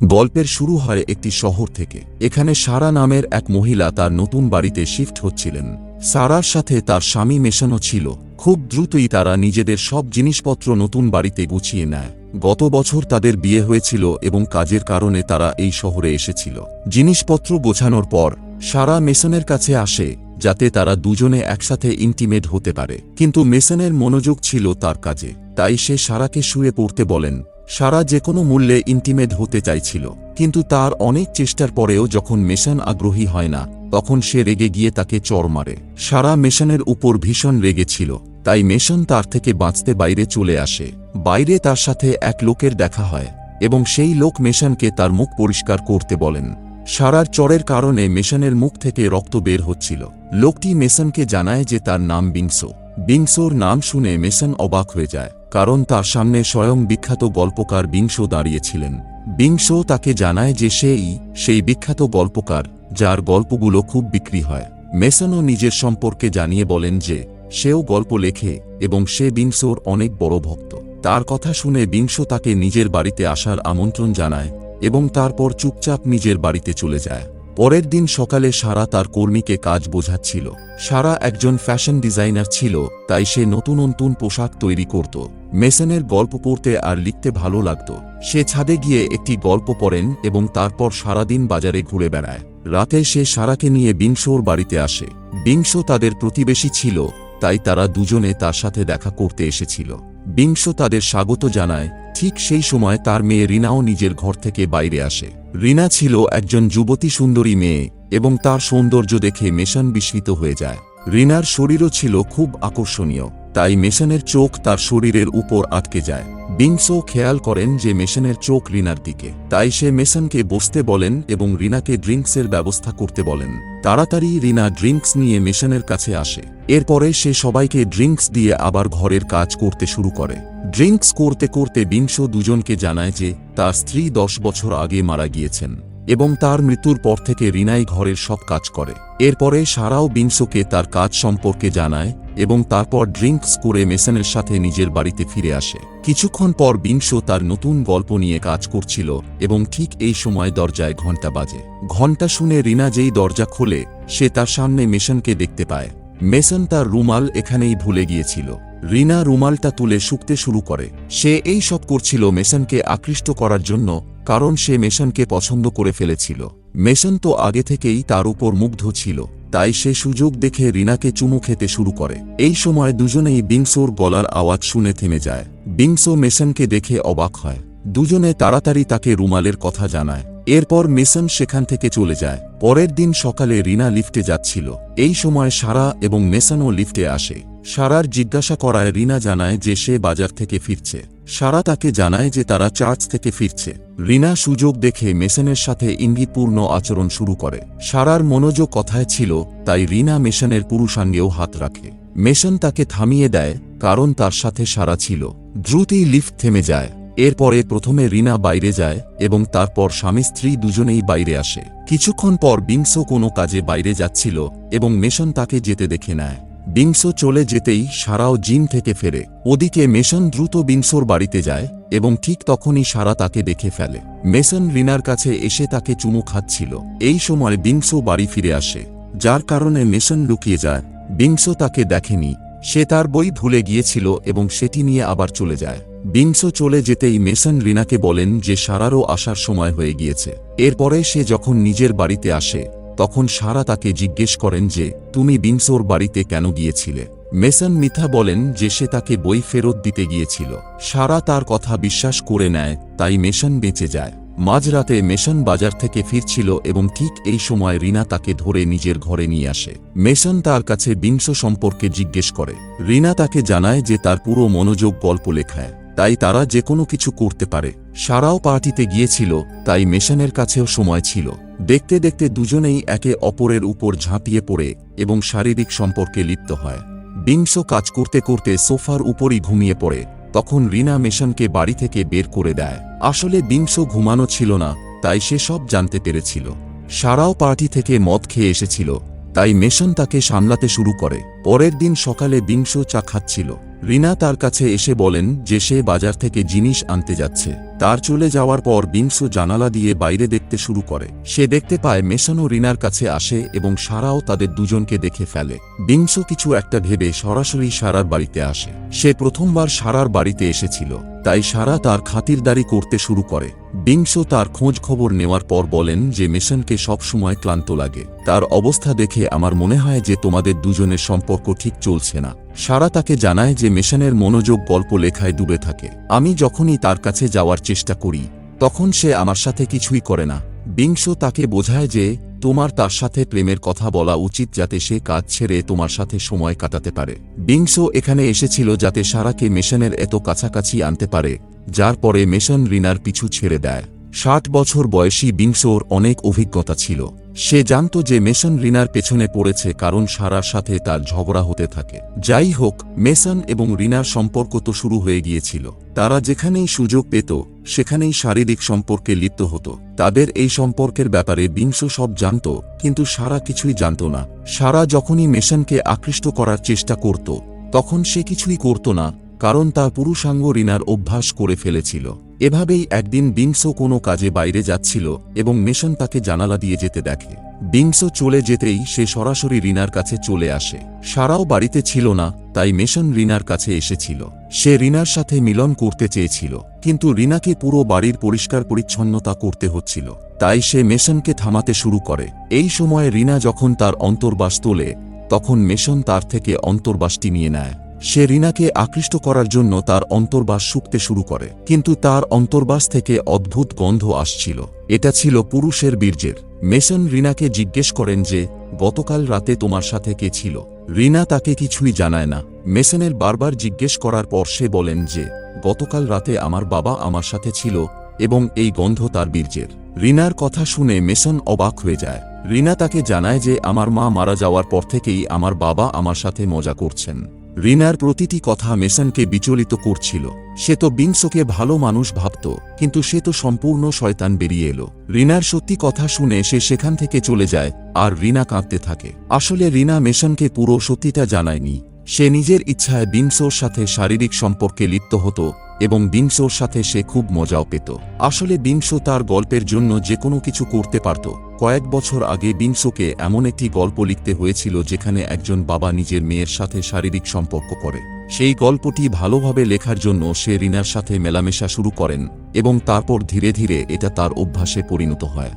গল্পের শুরু হয় একটি শহর থেকে। এখানে সারা নামের এক মহিলা তার নতুন বাড়িতে শিফট হচ্ছিলেন। সারার সাথে তার স্বামী মেশানো ছিল। খুব দ্রুতই তারা নিজেদের সব জিনিসপত্র নতুন বাড়িতে গুছিয়ে নেয়। গত বছর তাদের বিয়ে হয়েছিল এবং কাজের কারণে তারা এই শহরে এসেছিল। জিনিসপত্র গোছানোর পর, সারা মেসনের কাছে আসে, যাতে তারা দুজনে একসাথে ইন্টিমেট হতে পারে। কিন্তু মেসনের মনোযোগ ছিল তার কাজে, তাই সে সারাকে শুয়ে পড়তে বলেন সারা যে কোনো মূল্যে ইন্টিমেট হতে চাইছিল। কিন্তু তার অনেক চেষ্টার পরেও যখন মেশন আগ্রহী হয় না, তখন সে রেগে গিয়ে তাকে চর মারে। সারা মেশনের উপর ভীষণ রেগেছিল তাই মেশন তার থেকে বাঁচতে বাইরে চলে আসে। বাইরে তার সাথে এক লোকের দেখা হয়, এবং সেই লোক মেশনকে তার মুখ পরিষ্কার করতে বলেন। সারার চরের কারণে মেশনের মুখ থেকে রক্ত বের হচ্ছিল। লোকটি মেসনকে জানায় যে তার নাম বিংসো। বিংসোর নাম শুনে মেসন অবাক হয়ে যায়। কারণ তার সামনে স্বয়ং বিখ্যাত গল্পকার বিংসো দাঁড়িয়েছিলেন। বিংসো তাকে জানায় যে সেই সেই বিখ্যাত গল্পকার, যার গল্পগুলো খুব বিক্রি হয়। মেসনও নিজের সম্পর্কে জানিয়ে বলেন যে, সেও গল্প লেখে এবং সে বিংশোর অনেক বড় ভক্ত। তার কথা শুনে বিংসো তাকে নিজের বাড়িতে আসার আমন্ত্রণ জানায় এবং তারপর চুপচাপ নিজের বাড়িতে চলে যায়। পরের দিন সকালে সারা তার কর্মীকে কাজ বোঝাচ্ছিল। সারা একজন ফ্যাশন ডিজাইনার ছিল, তাই সে নতুন নতুন পোশাক তৈরি করত। মেসনের গল্প পড়তে আর লিখতে ভালো লাগত। সে ছাদে গিয়ে একটি গল্প পড়েন এবং তারপর সারাদিন বাজারে ঘুরে বেড়ায়। রাতে সে সারাকে নিয়ে বিংশোর বাড়িতে আসে। বিংশ তাদের প্রতিবেশী ছিল, তাই তারা দুজনে তার সাথে দেখা করতে এসেছিল। বিংশ তাদের স্বাগত জানায়, ঠিক সেই সময় তার মেয়ে রিনাও নিজের ঘর থেকে বাইরে আসে। রিনা ছিল একজন যুবতী সুন্দরী মেয়ে এবং তার সৌন্দর্য দেখে মেশান বিস্মিত হয়ে যায়। রিনার শরীরও ছিল খুব আকর্ষণীয়। তাই মেশানের চোখ তার শরীরের উপর আটকে যায়। বিংসো খেয়াল করেন যে মেশানের চোখ রিনার দিকে। তাই সে মেশানকে বসতে বলেন এবং রিনাকে ড্রিঙ্কসের ব্যবস্থা করতে বলেন। তাড়াতাড়ি রিনা ড্রিঙ্কস নিয়ে মেশানের কাছে আসে। এরপরে সে সবাইকে ড্রিঙ্কস দিয়ে আবার ঘরের কাজ করতে শুরু করে। ড্রিঙ্কস করতে করতে বিংশ দুজনকে জানায় যে তার স্ত্রী দশ বছর আগে মারা গিয়েছেন। এবং তার মৃত্যুর পর থেকে রিনাই ঘরের সব কাজ করে। এরপরে সারাও বিংশকে তার কাজ সম্পর্কে জানায় এবং তারপর ড্রিঙ্কস করে মেসনের সাথে নিজের বাড়িতে ফিরে আসে। কিছুক্ষণ পর বিংশ তার নতুন গল্প নিয়ে কাজ করছিল এবং ঠিক এই সময় দরজায় ঘণ্টা বাজে। ঘণ্টা শুনে রিনা যেই দরজা খোলে, সে তার সামনে মেশনকে দেখতে পায়। মেসন তার রুমাল এখানেই ভুলে গিয়েছিল। রিনা রুমালটা তুলে শুকতে শুরু করে। সে এই সব করছিল মেশনকে আকৃষ্ট করার জন্য, কারণ সে মেশনকে পছন্দ করে ফেলেছিল। মেশন তো আগে থেকেই তার উপর মুগ্ধ ছিল, তাই সে সুযোগ দেখে রিনাকে চুমু খেতে শুরু করে। এই সময় দুজনেই বিংসোর গলার আওয়াজ শুনে থেমে যায়। বিংসো মেশনকে দেখে অবাক হয়। দুজনে তাড়াতাড়ি তাকে রুমালের কথা জানায়। এরপর মেসন সেখান থেকে চলে যায়। পরের দিন সকালে রিনা লিফটে যাচ্ছিল। এই সময় সারা এবং মেসনও লিফটে আসে। সারার জিজ্ঞাসা করায় রিনা জানায় যে সে বাজার থেকে ফিরছে। সারা তাকে জানায় যে তারা চার্চ থেকে ফিরছে। রিনা সুযোগ দেখে মেসনের সাথে ইঙ্গিতপূর্ণ আচরণ শুরু করে। সারার মনোযোগ কথায় ছিল, তাই রিনা মেশনের পুরুষাঙ্গেও হাত রাখে। মেশন তাকে থামিয়ে দেয়, কারণ তার সাথে সারা ছিল। দ্রুতই লিফট থেমে যায়। এরপরে প্রথমে রিনা বাইরে যায় এবং তারপর স্বামী স্ত্রী দুজনেই বাইরে আসে। কিছুক্ষণ পর বিংস কোনো কাজে বাইরে যাচ্ছিল এবং মেশন তাকে যেতে দেখে নেয়। বিংস চলে যেতেই সারাও জিম থেকে ফেরে। ওদিকে মেশন দ্রুত বিংসোর বাড়িতে যায় এবং ঠিক তখনই সারা তাকে দেখে ফেলে। মেসন রিনার কাছে এসে তাকে চুমু খাচ্ছিল। এই সময় বিংসো বাড়ি ফিরে আসে। যার কারণে মেশন লুকিয়ে যায়। বিংস তাকে দেখেনি। সে তার বই ভুলে গিয়েছিল এবং সেটি নিয়ে আবার চলে যায়। বিংস চলে যেতেই মেসন রিনাকে বলেন যে সারারও আসার সময় হয়ে গিয়েছে। এরপরে সে যখন নিজের বাড়িতে আসে, তখন সারা তাকে জিজ্ঞেস করেন যে, তুমি বিংসোর বাড়িতে কেন গিয়েছিলে? মেসন মিথা বলেন যে সে তাকে বই ফেরত দিতে গিয়েছিল। সারা তার কথা বিশ্বাস করে নেয়, তাই মেশন বেঁচে যায়। মাঝরাতে মেশন বাজার থেকে ফিরছিল এবং ঠিক এই সময় রিনা তাকে ধরে নিজের ঘরে নিয়ে আসে। মেশন তার কাছে বিংশ সম্পর্কে জিজ্ঞেস করে। রিনা তাকে জানায় যে তার পুরো মনোযোগ গল্প লেখায়, তাই তারা যে কোনো কিছু করতে পারে। সারাও পার্টিতে গিয়েছিল, তাই মেশনের কাছেও সময় ছিল। দেখতে দেখতে দুজনেই একে অপরের উপর ঝাঁপিয়ে পড়ে এবং শারীরিক সম্পর্কে লিপ্ত হয়। বিংশ কাজ করতে করতে সোফার উপরই ঘুমিয়ে পড়ে। তখন রিনা মেশনকে বাড়ি থেকে বের করে দেয়। আসলে বিংশ ঘুমানো ছিল না, তাই সে সব জানতে পেরেছিল। সারাও পার্টি থেকে মদ খেয়ে এসেছিল, তাই মেশন তাকে সামলাতে শুরু করে। পরের দিন সকালে বিংশ চা খাচ্ছিল। রিনা তার কাছে এসে বলেন যে সে বাজার থেকে জিনিস আনতে যাচ্ছে। তার চলে যাওয়ার পর বিংশ জানালা দিয়ে বাইরে দেখতে শুরু করে। সে দেখতে পায় মেশন রিনার কাছে আসে এবং সারাও তাদের দুজনকে দেখে ফেলে। বিংশ কিছু একটা ভেবে সরাসরি সারার বাড়িতে আসে। সে প্রথমবার সারার বাড়িতে এসেছিল, তাই সারা তার খাতিরদারি করতে শুরু করে। বিংশ তার খোঁজ খবর নেওয়ার পর বলেন যে মেশনকে সবসময় ক্লান্ত লাগে। তার অবস্থা দেখে আমার মনে হয় যে তোমাদের দুজনের সম্পর্ক ঠিক চলছে না। সারা তাকে জানায় যে মেশনের মনোযোগ গল্প লেখায় ডুবে থাকে। আমি যখনই তার কাছে যাওয়ার চেষ্টা করি, তখন সে আমার সাথে কিছুই করে না। বিংশ তাকে বোঝায় যে, তোমার তার সাথে প্রেমের কথা বলা উচিত যাতে সে কাজ ছেড়ে তোমার সাথে সময় কাটাতে পারে। বিংশ এখানে এসেছিল যাতে সারাকে মেশনের এত কাছাকাছি আনতে পারে, যার পরে মেশন রিনার পিছু ছেড়ে দেয়। ষাট বছর বয়সী বিংশোর অনেক অভিজ্ঞতা ছিল। সে জানত যে মেশন রিনার পেছনে পড়েছে কারণ সারার সাথে তার ঝগড়া হতে থাকে। যাই হোক মেসন এবং রিনার সম্পর্ক তো শুরু হয়ে গিয়েছিল। তারা যেখানেই সুযোগ পেত সেখানেই শারীরিক সম্পর্কে লিপ্ত হতো। তাদের এই সম্পর্কের ব্যাপারে বিংশ সব জানত, কিন্তু সারা কিছুই জানত না। সারা যখনই মেশানকে আকৃষ্ট করার চেষ্টা করত, তখন সে কিছুই করত না, কারণ তা পুরুষাঙ্গ রিনার অভ্যাস করে ফেলেছিল। এভাবেই একদিন বিংস কোনো কাজে বাইরে যাচ্ছিল এবং মেশন তাকে জানালা দিয়ে যেতে দেখে। বিংস চলে যেতেই সে সরাসরি রিনার কাছে চলে আসে। সারাও বাড়িতে ছিল না, তাই মেশন রিনার কাছে এসেছিল। সে রিনার সাথে মিলন করতে চেয়েছিল, কিন্তু রিনাকে পুরো বাড়ির পরিষ্কার পরিচ্ছন্নতা করতে হচ্ছিল। তাই সে মেশনকে থামাতে শুরু করে। এই সময়ে রিনা যখন তার অন্তর্বাস তোলে, তখন মেশন তার থেকে অন্তর্বাসটি নিয়ে নেয়। সে রিনাকে আকৃষ্ট করার জন্য তার অন্তর্বাস শুকতে শুরু করে, কিন্তু তার অন্তর্বাস থেকে অদ্ভুত গন্ধ আসছিল। এটা ছিল পুরুষের বীর্যের মেসন রিনাকে জিজ্ঞেস করেন যে, গতকাল রাতে তোমার সাথে কে ছিল? রিনা তাকে কিছুই জানায় না। মেসনের বারবার জিজ্ঞেস করার পর সে বলেন যে, গতকাল রাতে আমার বাবা আমার সাথে ছিল এবং এই গন্ধ তার বীর্যের। রিনার কথা শুনে মেসন অবাক হয়ে যায়। রিনা তাকে জানায় যে, আমার মা মারা যাওয়ার পর থেকেই আমার বাবা আমার সাথে মজা করছেন। রিনার প্রতিটি কথা মেসনকে বিচলিত করছিল। সে তো বিংসকে ভালো মানুষ ভাবত, কিন্তু সে তো সম্পূর্ণ শয়তান বেরিয়ে এলো। রিনার সত্যি কথা শুনে সে সেখান থেকে চলে যায়, আর রিনা কাঁদতে থাকে। আসলে রিনা মেশনকে পুরো সত্যিটা জানায়নি। সে নিজের ইচ্ছায় বিংসোর সাথে শারীরিক সম্পর্কে লিপ্ত হতো, এবং বিংসোর সাথে সে খুব মজাও পেত। আসলে বিংস তার গল্পের জন্য যে কোনো কিছু করতে পারত। কয়েক বছর আগে বিংসোকে এমন একটি গল্প লিখতে হয়েছিল যেখানে একজন বাবা নিজের মেয়ের সাথে শারীরিক সম্পর্ক করে। সেই গল্পটি ভালোভাবে লেখার জন্য সে রিনার সাথে মেলামেশা শুরু করেন এবং তারপর ধীরে ধীরে এটা তার অভ্যাসে পরিণত হয়।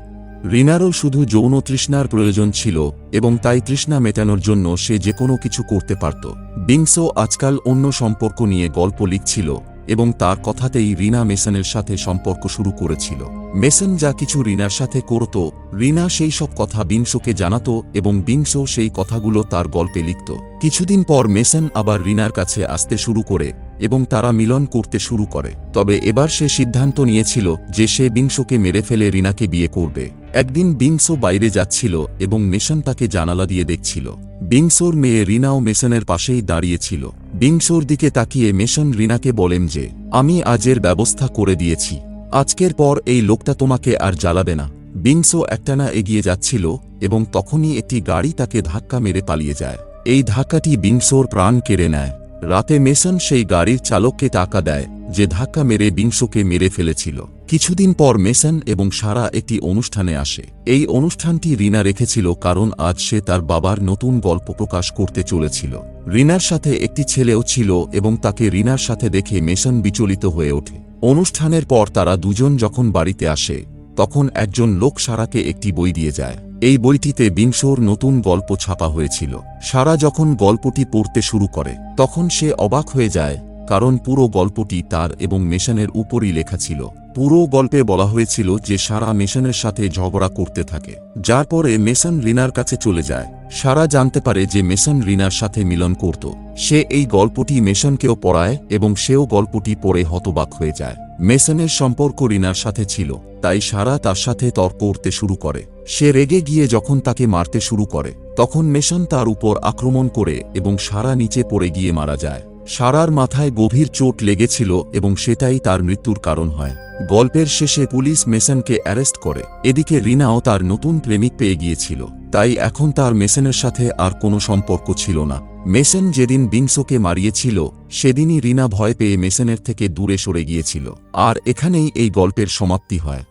রিনারও শুধু যৌন তৃষ্ণার প্রয়োজন ছিল এবং তাই তৃষ্ণা মেটানোর জন্য সে যে কোনো কিছু করতে পারত। বিংসো আজকাল অন্য সম্পর্ক নিয়ে গল্প লিখছিল এবং তার কথাতেই রিনা মেসনের সাথে সম্পর্ক শুরু করেছিল। মেসন যা কিছু রিনার সাথে করত, রিনা সেই সব কথা বিংশকে জানাত এবং বিংশ সেই কথাগুলো তার গল্পে লিখত। কিছুদিন পর মেসন আবার রিনার কাছে আসতে শুরু করে এবং তারা মিলন করতে শুরু করে। তবে এবার সে সিদ্ধান্ত নিয়েছিল যে সে বিংশকে মেরে ফেলে রিনাকে বিয়ে করবে। একদিন বিংশ বাইরে যাচ্ছিল এবং মেশন তাকে জানালা দিয়ে দেখছিল। বিংশোর মেয়ে রিনাও মেশনের পাশেই দাঁড়িয়েছিল। বিংশোর দিকে তাকিয়ে মেশন রিনাকে বলেন যে, আমি আজের ব্যবস্থা করে দিয়েছি। আজকের পর এই লোকটা তোমাকে আর জ্বালাবে না। বিংশো একটানা এগিয়ে যাচ্ছিল এবং তখনই একটি গাড়ি তাকে ধাক্কা মেরে পালিয়ে যায়। এই ধাক্কাটি বিংশোর প্রাণ কেড়ে নেয়। রাতে মেসন সেই গাড়ির চালককে টাকা দেয়, যে ধাক্কা মেরে বিংশকে মেরে ফেলেছিল। কিছুদিন পর মেসন এবং সারা একটি অনুষ্ঠানে আসে। এই অনুষ্ঠানটি রিনা রেখেছিল কারণ আজ সে তার বাবার নতুন গল্প প্রকাশ করতে চলেছিল। রিনার সাথে একটি ছেলেও ছিল এবং তাকে রিনার সাথে দেখে মেসন বিচলিত হয়ে ওঠে। অনুষ্ঠানের পর তারা দুজন যখন বাড়িতে আসে, তখন একজন লোক সারাকে একটি বই দিয়ে যায়। এই বইটিতে বিংশোর নতুন গল্প ছাপা হয়েছিল। সারা যখন গল্পটি পড়তে শুরু করে, তখন সে অবাক হয়ে যায়, কারণ পুরো গল্পটি তার এবং মেশানের উপরই লেখা ছিল। পুরো গল্পে বলা হয়েছিল যে সারা মেশনের সাথে ঝগড়া করতে থাকে, যার পরে মেশন রিনার কাছে চলে যায়। সারা জানতে পারে যে মেশন রিনার সাথে মিলন করত। সে এই গল্পটি মেশনকেও পড়ায় এবং সেও গল্পটি পড়ে হতবাক হয়ে যায়। মেসনের সম্পর্ক রিনার সাথে ছিল, তাই সারা তার সাথে তর্ক করতে শুরু করে। সে রেগে গিয়ে যখন তাকে মারতে শুরু করে, তখন মেশন তার উপর আক্রমণ করে এবং সারা নিচে পড়ে গিয়ে মারা যায়। সারার মাথায় গভীর চোট লেগেছিল এবং সেটাই তার মৃত্যুর কারণ হয়। গল্পের শেষে পুলিশ মেসনকে অ্যারেস্ট করে। এদিকে রিনাও তার নতুন প্রেমিক পেয়ে গিয়েছিল। তাই এখন তার মেসেনের সাথে আর কোনো সম্পর্ক ছিল না। মেসেন যেদিন বিংসোকে মারিয়েছিল, সেদিনই রিনা ভয় পেয়ে মেসেনের থেকে দূরে সরে গিয়েছিল। আর এখানেই এই গল্পের সমাপ্তি হয়।